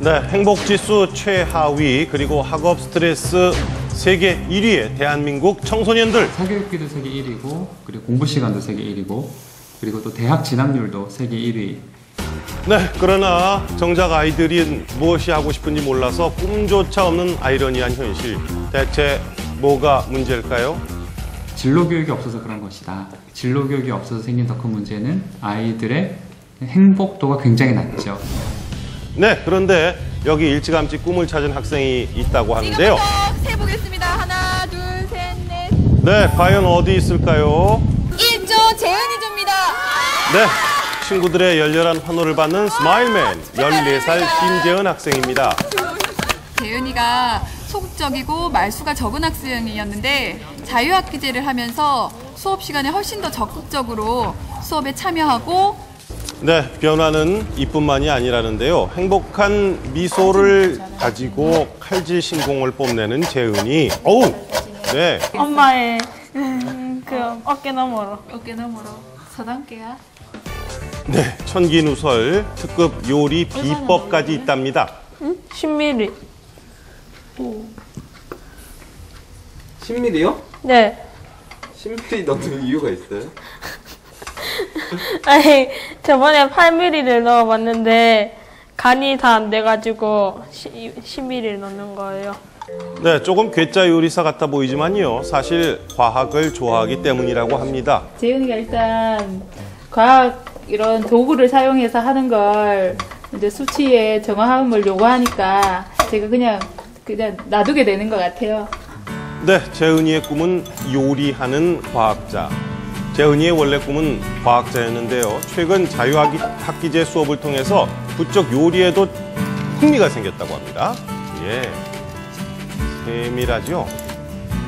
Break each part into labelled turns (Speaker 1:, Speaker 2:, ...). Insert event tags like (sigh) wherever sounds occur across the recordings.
Speaker 1: 네, 행복지수 최하위 그리고 학업 스트레스 세계 1위의 대한민국 청소년들.
Speaker 2: 사교육비도 세계 1위고 그리고 공부 시간도 세계 1위고 그리고 또 대학 진학률도 세계 1위.
Speaker 1: 네, 그러나 정작 아이들이 무엇이 하고 싶은지 몰라서 꿈조차 없는 아이러니한 현실. 대체 뭐가 문제일까요?
Speaker 2: 진로 교육이 없어서 그런 것이다. 진로 교육이 없어서 생긴 더 큰 문제는 아이들의 행복도가 굉장히 낮죠.
Speaker 1: 네, 그런데 여기 일찌감치 꿈을 찾은 학생이 있다고 하는데요.
Speaker 3: 지금부터 세보겠습니다. 하나, 둘, 셋, 넷.
Speaker 1: 네, 과연 어디 있을까요?
Speaker 3: 1조 재은이조입니다.
Speaker 1: 네, 친구들의 열렬한 환호를 받는 스마일맨 14살 김재은 학생입니다.
Speaker 3: 재은이가 소극적이고 말수가 적은 학생이었는데 자유학기제를 하면서 수업 시간에 훨씬 더 적극적으로 수업에 참여하고
Speaker 1: 네, 변화는 이뿐만이 아니라는데요. 행복한 미소를 가지고 칼질 신공을 뽐내는 재은이. 어우, 네.
Speaker 4: 엄마의 음, 그 어깨 너머로
Speaker 3: 어깨 너머로 서당계야.
Speaker 1: 네, 천기누설 특급 요리 비법까지 있답니다.
Speaker 4: 10mm
Speaker 5: 10mm요?
Speaker 4: 네
Speaker 5: 10mm 넣는 이유가 있어요? (laughs) (laughs)
Speaker 4: 아니 저번에 8mm를 넣어봤는데 간이 다 안 돼가지고 10mm를 넣는 거예요
Speaker 1: 네, 조금 괴짜 요리사 같아 보이지만요. 사실 과학을 좋아하기 때문이라고 합니다.
Speaker 6: 재윤이가 일단 과학 이런 도구를 사용해서 하는 걸 이제 수치의 정확함을 요구하니까 제가 그냥 그냥 놔두게 되는 것 같아요.
Speaker 1: 네, 재은이의 꿈은 요리하는 과학자. 재은이의 원래 꿈은 과학자였는데요. 최근 자유학기제 수업을 통해서 부쩍 요리에도 흥미가 생겼다고 합니다. 예. 세밀하죠?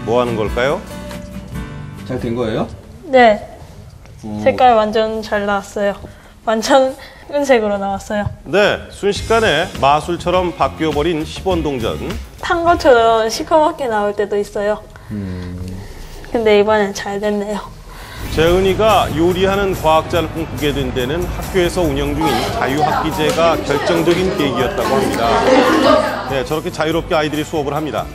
Speaker 1: 뭐 하는 걸까요?
Speaker 5: 잘 된 거예요?
Speaker 4: 네 색깔 완전 잘 나왔어요 완전 (laughs) 은색으로 나왔어요
Speaker 1: 네, 순식간에 마술처럼 바뀌어버린 10원 동전.
Speaker 4: 탄 것처럼 시커멓게 나올 때도 있어요 근데 이번엔 잘 됐네요
Speaker 1: 재은이가 요리하는 과학자를 꿈꾸게 된 데는 학교에서 운영 중인 자유학기제가 결정적인 계기였다고 합니다. 네, 저렇게 자유롭게 아이들이 수업을 합니다.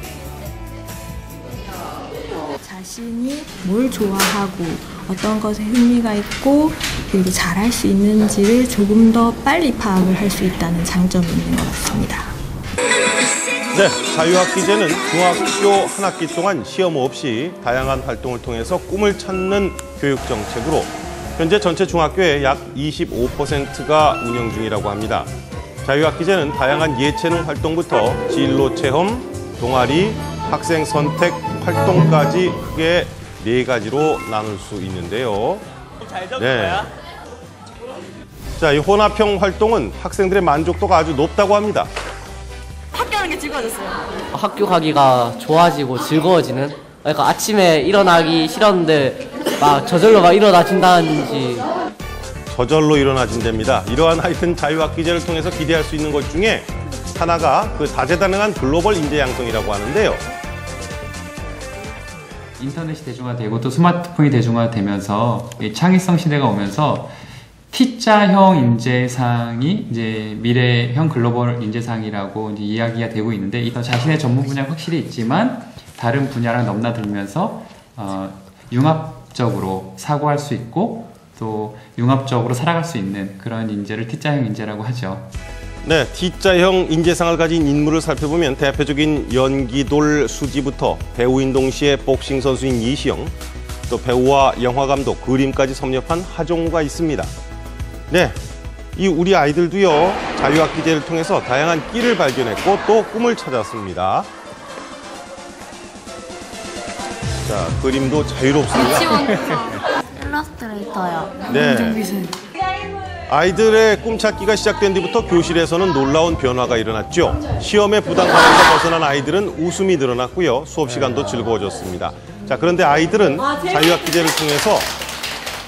Speaker 7: 자신이 뭘 좋아하고 어떤 것에 흥미가 있고 그리고 잘할 수 있는지를 조금 더 빨리 파악을 할 수 있다는 장점이 있는 것 같습니다.
Speaker 1: 네, 자유학기제는 중학교 한 학기 동안 시험 없이 다양한 활동을 통해서 꿈을 찾는 교육 정책으로 현재 전체 중학교의 약 25%가 운영 중이라고 합니다. 자유학기제는 다양한 예체능 활동부터 진로 체험, 동아리, 학생 선택 활동까지 크게 네 가지로 나눌 수 있는데요. 네. 자, 이 혼합형 활동은 학생들의 만족도가 아주 높다고 합니다.
Speaker 8: 학교 가기가 좋아지고 즐거워지는 그러니까 아침에 일어나기 싫었는데 막 저절로 막 일어나진다든지
Speaker 1: 저절로 일어나진답니다. 이러한 하여튼 자유학기제를 통해서 기대할 수 있는 것 중에 하나가 그 다재다능한 글로벌 인재 양성이라고 하는데요.
Speaker 2: 인터넷이 대중화되고 또 스마트폰이 대중화되면서 이 창의성 시대가 오면서 T자형 인재상이 이제 미래형 글로벌 인재상이라고 이제 이야기가 되고 있는데 이 자신의 전문 분야가 확실히 있지만 다른 분야랑 넘나들면서 어, 융합적으로 사고할 수 있고 또 융합적으로 살아갈 수 있는 그런 인재를 T자형 인재라고 하죠.
Speaker 1: 네, T자형 인재상을 가진 인물을 살펴보면 대표적인 연기돌 수지부터 배우인 동시에 복싱 선수인 이시영, 또 배우와 영화 감독, 그림까지 섭렵한 하종우가 있습니다. 네, 이 우리 아이들도요 자유학기제를 통해서 다양한 끼를 발견했고 또 꿈을 찾았습니다. 자, 그림도 자유롭습니다. (laughs)
Speaker 7: 일러스트레이터요.
Speaker 1: 네. 아이들의 꿈찾기가 시작된 뒤부터 교실에서는 놀라운 변화가 일어났죠. 시험의 부담감에서 벗어난 아이들은 웃음이 늘어났고요. 수업 시간도 즐거워졌습니다. 자, 그런데 아이들은 자유학기제를 통해서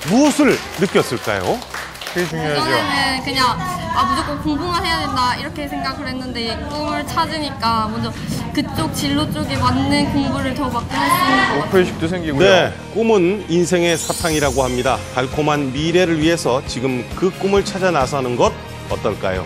Speaker 1: 무엇을 느꼈을까요?
Speaker 3: 예전에는 그냥 아 무조건 공부만 해야 된다 이렇게 생각을 했는데 꿈을 찾으니까 먼저 그쪽 진로 쪽에 맞는 공부를 더 맞게 할수 있는 것 같아요.
Speaker 5: 목표의식도 생기고요.
Speaker 1: 네, 꿈은 인생의 사탕이라고 합니다. 달콤한 미래를 위해서 지금 그 꿈을 찾아 나서는 것 어떨까요?